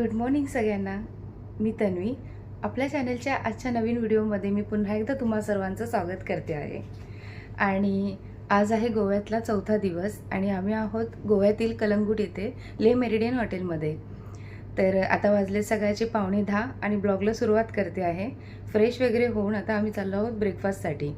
Good morning सगळ्यांना. मी तन्वी. आपल्या चॅनलच्या आजच्या नवीन व्हिडिओमध्ये मी पुन्हा एकदा तुम्हा सर्वांचं स्वागत करते आहे. आणि आज आहे गोव्यातला चौथा दिवस आणि आम्ही आहोत गोव्यातील कलंगूट येथे ले मेरिडियन हॉटेलमध्ये तर आता वाजले सगळ्याचे पावणे दहा आणि ब्लॉगला सुरुवात करते आहे. फ्रेश वगैरे होऊन आता आम्ही चाललो आहोत ब्रेकफास्टसाठी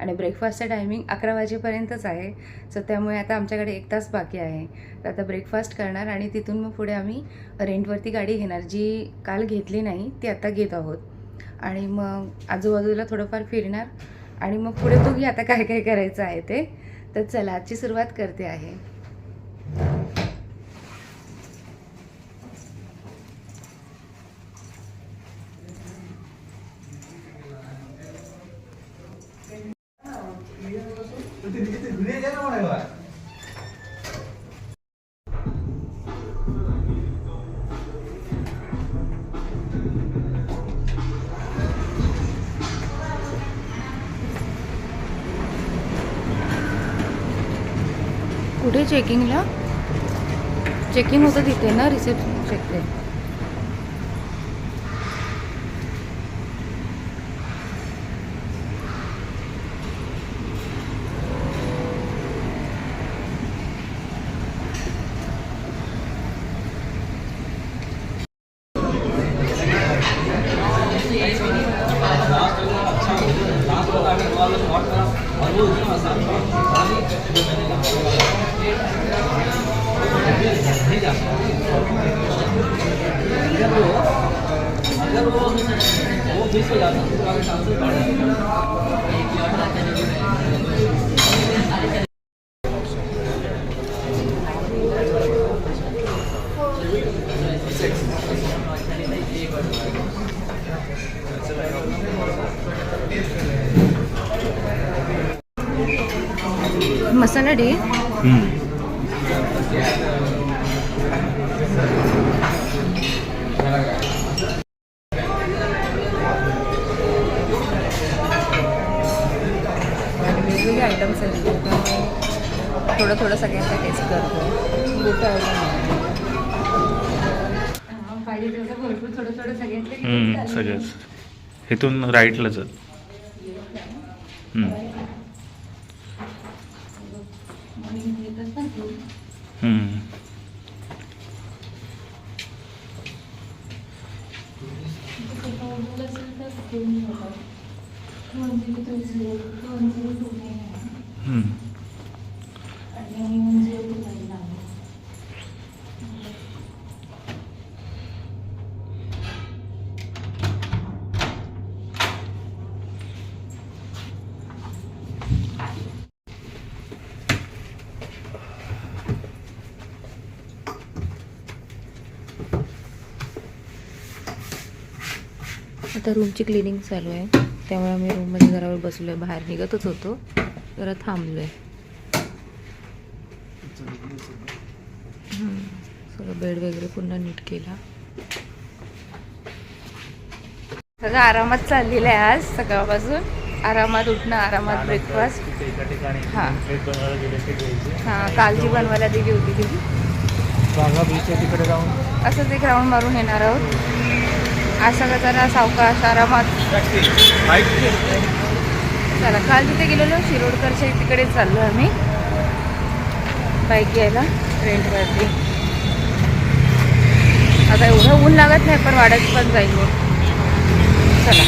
आणि ब्रेकफास्टचं टायमिंग अकरा वाजेपर्यंतच आहे. सो त्यामुळे आता आमच्याकडे एक तास बाकी आहे. तर आता ब्रेकफास्ट करणार आणि तिथून मग पुढे आम्ही रेंटवरती गाडी घेणार. जी काल घेतली नाही ती आता घेत आहोत. आणि मग आजूबाजूला थोडंफार फिरणार. आणि मग पुढे बघूया आता काय काय करायचं आहे ते. तर चला आजची सुरुवात करते आहे. कुठे चेकिंगला चेकिंग होतं तिथे ना रिसेप्शन चेकते मसाला डे. वेगवेगळे आयटम्स आहेत. त्यामुळे थोडं थोडं सगळ्यांचा टेस्ट करतो. गोट पाहिजे तेवढं भरपूर थोडं थोडं सगळ्यांचं. सगळंच. इथून राईटला चल うん。आता रूमची क्लिनिंग चालू आहे. त्यामुळे आम्ही रूममध्ये जरा वेळ बसलो आहे बाहेर निघतच होतो. जरा थांबलो आहे सगळं बेड वगैरे पुन्हा नीट केला. सगळं आरामात चाललेलं आहे आज सकाळपासून. आरामात उठणं आरामात ब्रेकफास्ट हां. plate बनवायला. हां दिली होती ती बागा बीच आहे तिकडे जाऊन. असंच एक राऊंड मारून येणार आहोत. आज सगळं जरा सावकाश आरामात चला काल तिथे गेलेलो शिरोडकरच्या तिकडे चाललो आम्ही. बाईक घ्यायला रेंटवरती आता एवढं ऊन लागत नाही पण वाढत पण जाईल चला.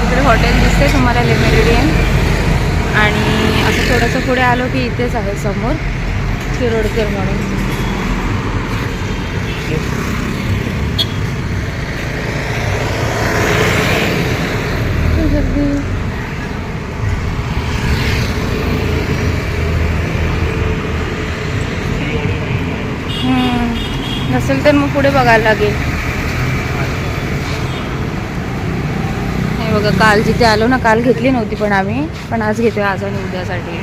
तिकडे हॉटेल दिसते तुम्हाला लेमेरिडियन आणि असं थोडंसं पुढे आलो की इथेच आहे समोर शिरोडकर म्हणून. हम्म. नसेल तर मग पुढे बघायला लागेल. हे बघा काल जिथे आलो ना काल घेतली नव्हती पण आम्ही पण आज घेतोय आज आणि उद्यासाठी.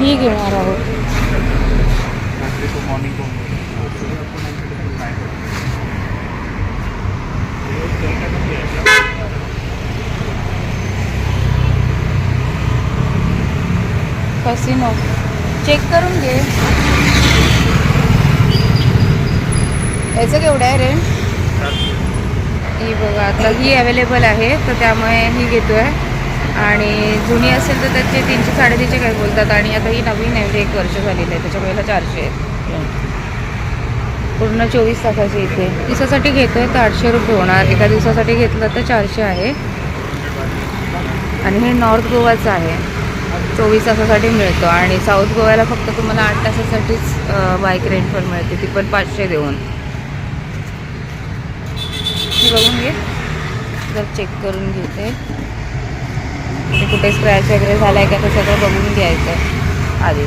ही घेणार आहोत. कसिनो चेक करून घे. याचं केवढं आहे रेंट ही बघा आता ही अवेलेबल आहे तर त्यामुळे ही घेतो आहे आणि जुनी असेल तर त्याचे तीनशे साडेतीनशे काय बोलतात? आणि आता ही नवीन आहे म्हणजे एक वर्ष झालेलं आहे त्याच्यामुळे चारशे आहेत. पूर्ण चोवीस तासाची इथे. दिवसासाठी घेतोय तर आठशे रुपये होणार. एका दिवसासाठी घेतलं तर चारशे आहे. आणि हे नॉर्थ गोवाचं आहे. चोवीस तासासाठी मिळतो. आणि साऊथ गोव्याला फक्त तुम्हाला आठ तासासाठीच बाईक रेंटवर मिळते. ती पण पाचशे देऊन. बघून घे. जर चेक करून घेते. कुठे स्क्रॅच वगैरे झाला आहे का ते सगळं बघून घ्यायचं. आधी.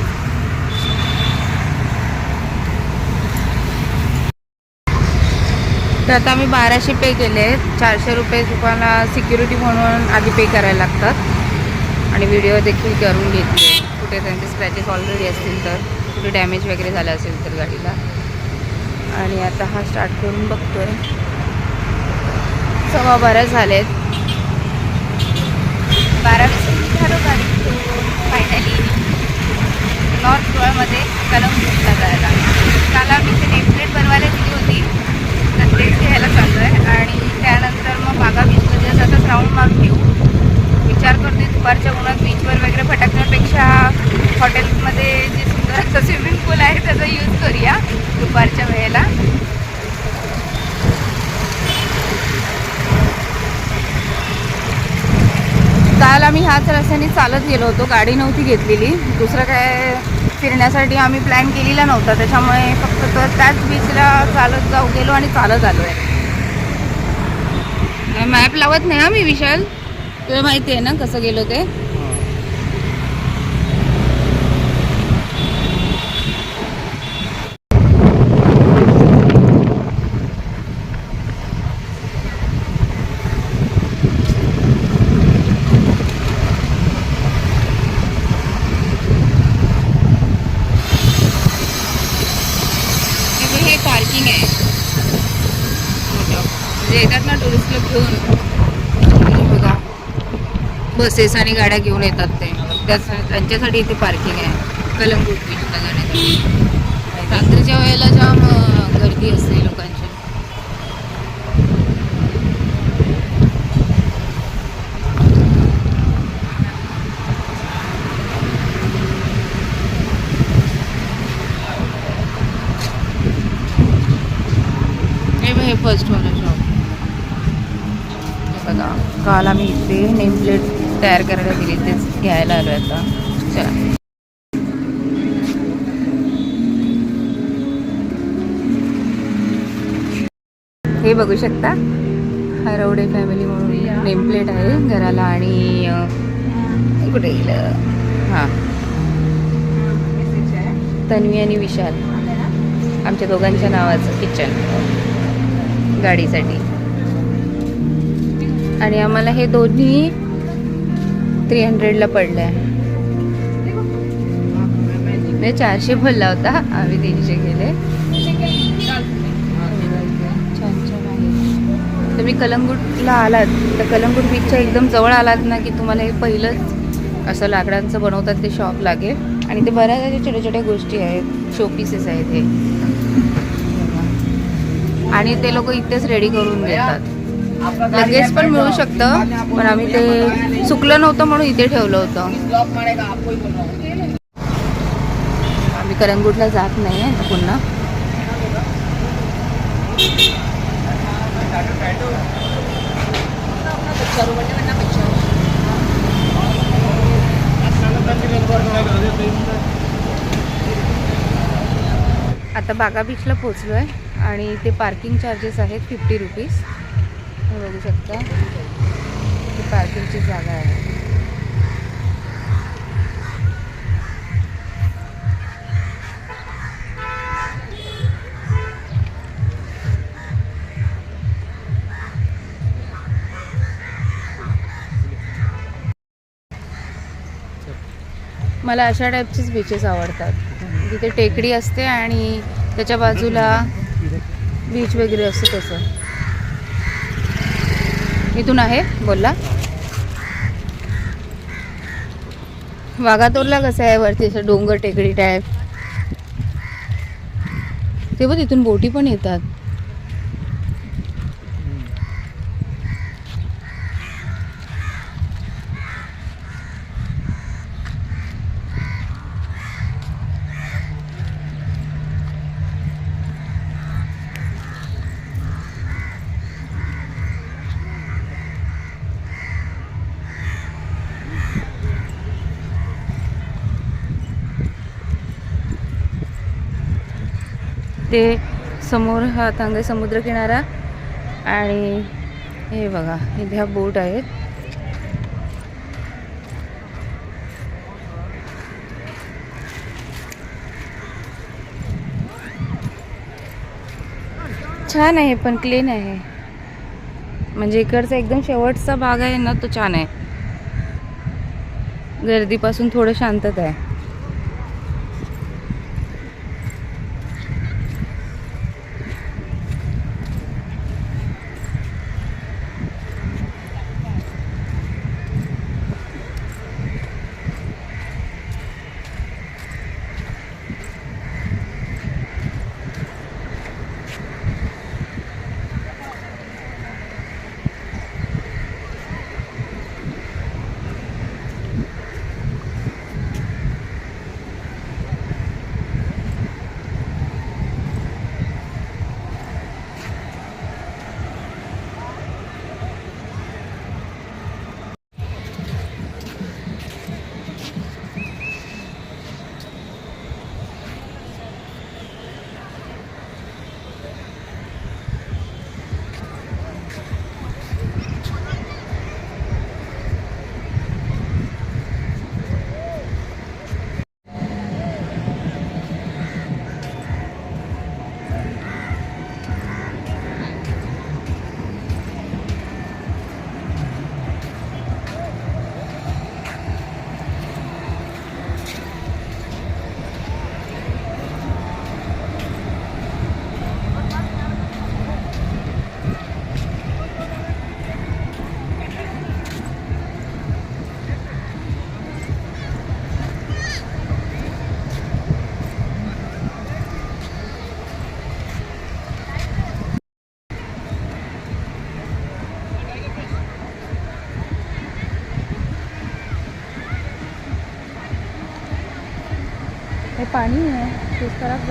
तर आता आम्ही बाराशे पे केले आहेत. चारशे रुपये तुम्हाला सिक्युरिटी म्हणून आधी पे करायला लागतात. आणि व्हिडिओ देखील करून घेतले कुठे त्यांचे स्क्रॅचेस ऑलरेडी असतील तर. कुठे डॅमेज वगैरे झालं असेल तर गाडीला. आणि आता हा स्टार्ट करून बघतोय. सव्वा बारा झालेत. बारा फायनली नॉर्थ गोव्यामध्ये कलंगूटला जायला काल आम्ही ते नेमप्लेट बनवायला दिली होती तर तेच घ्यायला चाललो आहे आणि त्यानंतर मग बागा बीचमध्ये असंच राऊंड मारून घेऊ विचार करते दुपारच्या उन्हात बीचवर वगैरे भटकण्यापेक्षा हॉटेलमध्ये जे सुंदर असं स्विमिंग पूल आहे त्याचा यूज करूया दुपारच्या वेळेला. काल आम्ही ह्याच रस्त्याने चालत गेलो होतो गाडी नव्हती घेतलेली. दुसरं काय फिरण्यासाठी आम्ही प्लॅन केलेला नव्हता त्याच्यामुळे फक्त तर त्याच बीचला चालत जाऊ गेलो आणि चालत आलो आहे मॅप लावत नाही आम्ही विशाल? तुला माहिती आहे ना कसं गेलो ते हे बघ, पार्किंग आहे. मोठं. म्हणजे येतात ना टुरिस्ट लोक घेऊन. बघा. बसेस आणि गाड्या घेऊन येतात ते. त्याच त्यांच्यासाठी इथे पार्किंग आहे. कलंगूट बीचला जाण्यासाठी. रात्रीच्या वेळेला जाम गर्दी असते लोकांची. हे फर्स्ट वाला शॉप बघा काल आम्ही इथे नेम प्लेट तयार करायला दिली तेच घ्यायला आलो आता. चला. हे बघू शकता हरवडे फॅमिली म्हणून नेम प्लेट आहे घराला आणि कुठे गेलं? हां. तन्वी आणि विशाल आमच्या दोघांच्या नावाचं किचन गाडीसाठी. आणि आम्हाला हे दोन्ही थ्री हंड्रेडला पडलं आहे. म्हणजे चारशे भरला होता आम्ही तीनशे गेले. छान छान आहे. तुम्ही कलंगूटला आलात तर कलंगूट बीचच्या एकदम जवळ आलात ना की तुम्हाला हे पहिलंच असं लाकडांचं बनवतात ते शॉप लागेल आणि ते बऱ्याच अशा छोट्या छोट्या गोष्टी आहेत शोपीसेस आहेत हे. आणि ते लोक इथेच रेडी करून देतात लगेच पण मिळू शकतं पण आम्ही ते सुकलं नव्हतं म्हणून इथे ठेवलं होतं. आम्ही करंगूटला जात नाही आहे पुन्हा. आता बागा बीचला पोचलो आहे आणि इथे पार्किंग चार्जेस आहेत फिफ्टी रुपीज तुम्ही बघू शकता. ही पार्किंगची जागा आहे. मला अशा टाईपचेच बीचेस आवडतात. जिथे टेकडी असते आणि त्याच्या बाजूला बीच वगैरे असतं तसं. इथून आहे बोलला. वाघातोरला कसं आहे वरती असं डोंगर टेकडी टाईप ते बघ तिथून बोटी पण येतात. ते समोर हा तांगे समुद्रकिनारा आणि हे बघा इथे ह्या बोट आहेत छान आहे पण क्लीन आहे. म्हणजे इकडचा एकदम शेवटचा भाग आहे ना तो छान आहे. गर्दीपासून थोडं शांतता आहे. हे पाणी आहे तेच खराब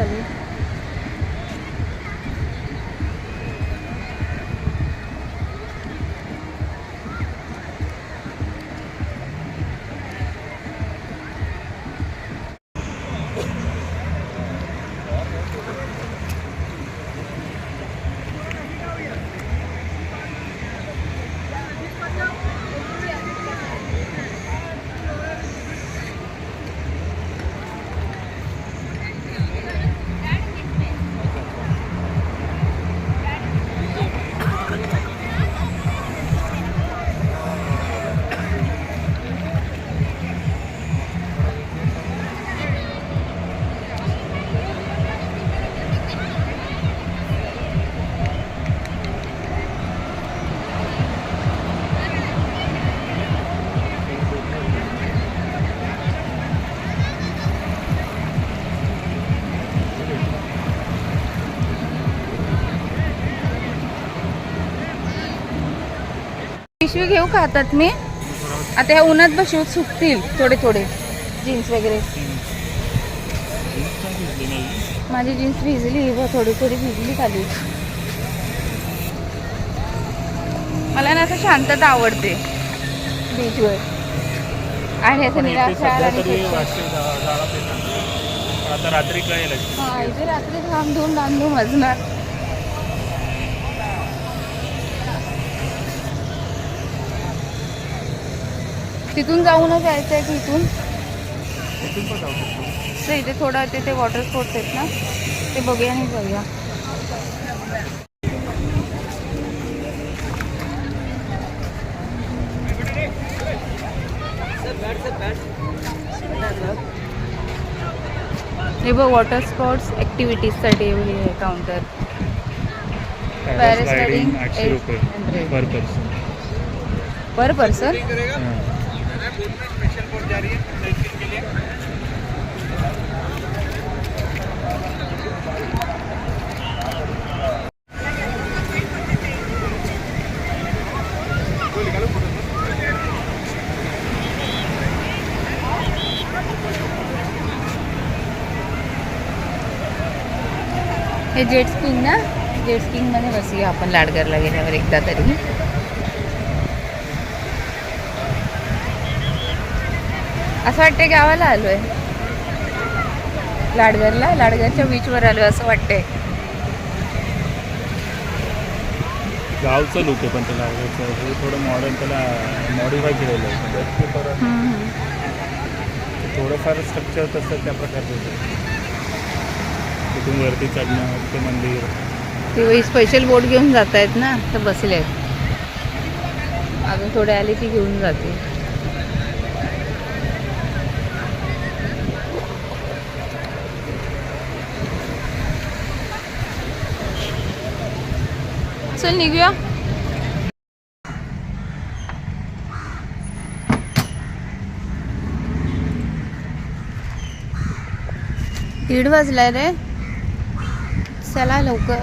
पिशवी घेऊ का हातात मी. आता ह्या उन्हात बसू सुकतील थोडे थोडे. जीन्स वगैरे. माझी जीन्स भिजली व थोडी थोडी भिजली खाली. मला ना असं शांतता आवडते. बीचवर आणि असं निराशार आता रात्री कळेल रात्री धामधूम धामधूम वाजणार. तिथून जाऊनच जायचं आहे की इथून? इथे थोडं तिथे वॉटर स्पोर्ट्स आहेत ना? ते बघूया आणि जाऊया. हे बघ वॉटर स्पोर्ट्स ॲक्टिव्हिटीजसाठी हे आहे काउंटर आठशे 800 रुपये पर पर्सन पर पर्सन हे जेट स्कीइंग ना जेट स्कीइंगमध्ये बसूया आपण लाडगरला गेल्यावर एकदा तरी असं वाटतंय गावाला आलोय. लाडगरला? लाडगरच्या बीचवर आलोय असं वाटतंय. गावचं लुक आहे पण त्याला. हे थोडं मॉडर्न त्याला मॉडिफाय केलेलं आहे. थोडंफार स्ट्रक्चर तसं त्या प्रकारचं होतं. तिथून वरती चढणं ते मंदिर. ते स्पेशल बोट घेऊन जात आहेत ना तर बसले आहेत अजून थोडे आले की घेऊन जाते चल निघूया. दीड वाजलाय रे. चला लवकर.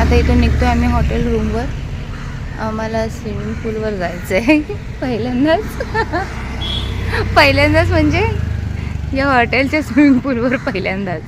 आता इथून निघतो आम्ही हॉटेल रूमवर. आम्हाला स्विमिंग पूलवर जायचं आहे पहिल्यांदाच. पहिल्यांदाच म्हणजे या हॉटेलच्या स्विमिंग पूलवर पहिल्यांदाच.